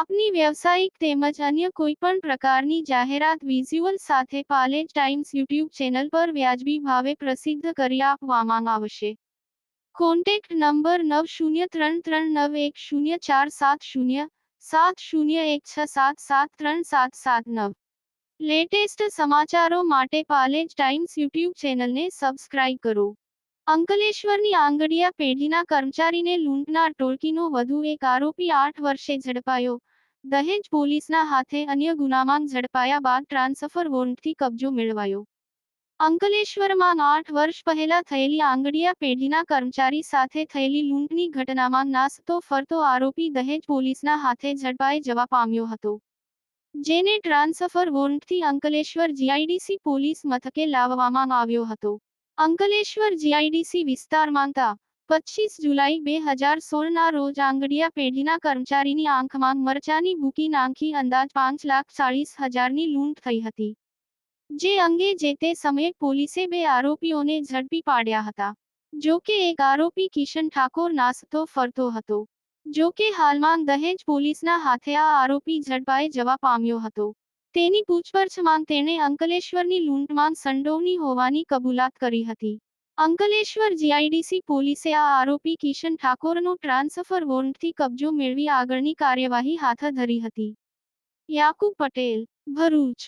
આપની વ્યવસાયિક તેમજ અન્ય કોઈપણ પ્રકારની જાહેરાત વિઝ્યુઅલ સાથે પાલેજ ટાઈમ્સ યુટ્યુબ ચેનલ પર વ્યાજબી ભાવે પ્રસિદ્ધ કરી આપવામાં આવશે. કોન્ટેક્ટ નંબર નવ શૂન્ય ત્રણ ત્રણ નવ એક શૂન્ય ચાર સાત શૂન્ય સાત શૂન્ય એક છ સાત સાત ત્રણ સાત સાત નવ. લેટેસ્ટ સમાચારો માટે પાલેજ ટાઈમ્સ યુટ્યુબ ચેનલને સબસ્ક્રાઇબ કરો. અંકલેશ્વરની આંગડિયા પેઢીના કર્મચારીને લૂંટનાર ટોળકીનો વધુ એક આરોપી આઠ વર્ષે ઝડપાયો. દહેજ પોલીસના હાથે અન્ય ગુનામાં ઝડપાયા બાદ ટ્રાન્સફર વોરંટથી કબજો મેળવાયો. અંકલેશ્વરમાં આઠ વર્ષ પહેલા થયેલી આંગડિયા પેઢીના કર્મચારી સાથે થયેલી લૂંટની ઘટનામાં નાસતો ફરતો આરોપી દહેજ પોલીસના હાથે ઝડપાઈ જવા પામ્યો હતો. જેને ટ્રાન્સફર વોરંટથી અંકલેશ્વર જીઆઈડીસી પોલીસ મથકે લાવવામાં આવ્યો હતો. અંકલેશ્વર જીઆઈડીસી વિસ્તારમાં તા પચીસ જુલાઈ બે હજાર સોળના રોજ આંગડિયા પેઢીના કર્મચારીની આંખમાં મરચાની ભૂકી નાંખી અંદાજ પાંચ લાખ ચાળીસ હજારની લૂંટ થઈ હતી. જે અંગે જે તે સમયે પોલીસે બે આરોપીઓને ઝડપી પાડ્યા હતા. જો કે એક આરોપી કિશન ઠાકોર નાસતો ફરતો હતો. જો કે હાલમાં દહેજ પોલીસના હાથે આ આરોપી ઝડપાઈ જવા પામ્યો હતો. તેની પૂછપરછમાં તેણે અંકલેશ્વરની લૂંટમાં સંડોવણી હોવાની કબૂલાત કરી હતી. અંકલેશ્વર જીઆઈડીસી પોલીસે આ આરોપી કિશન ઠાકોરનો ટ્રાન્સફર વોરંટથી કબજો મેળવી આગળની કાર્યવાહી હાથ ધરી હતી. યાકુબ પટેલ, ભરૂચ.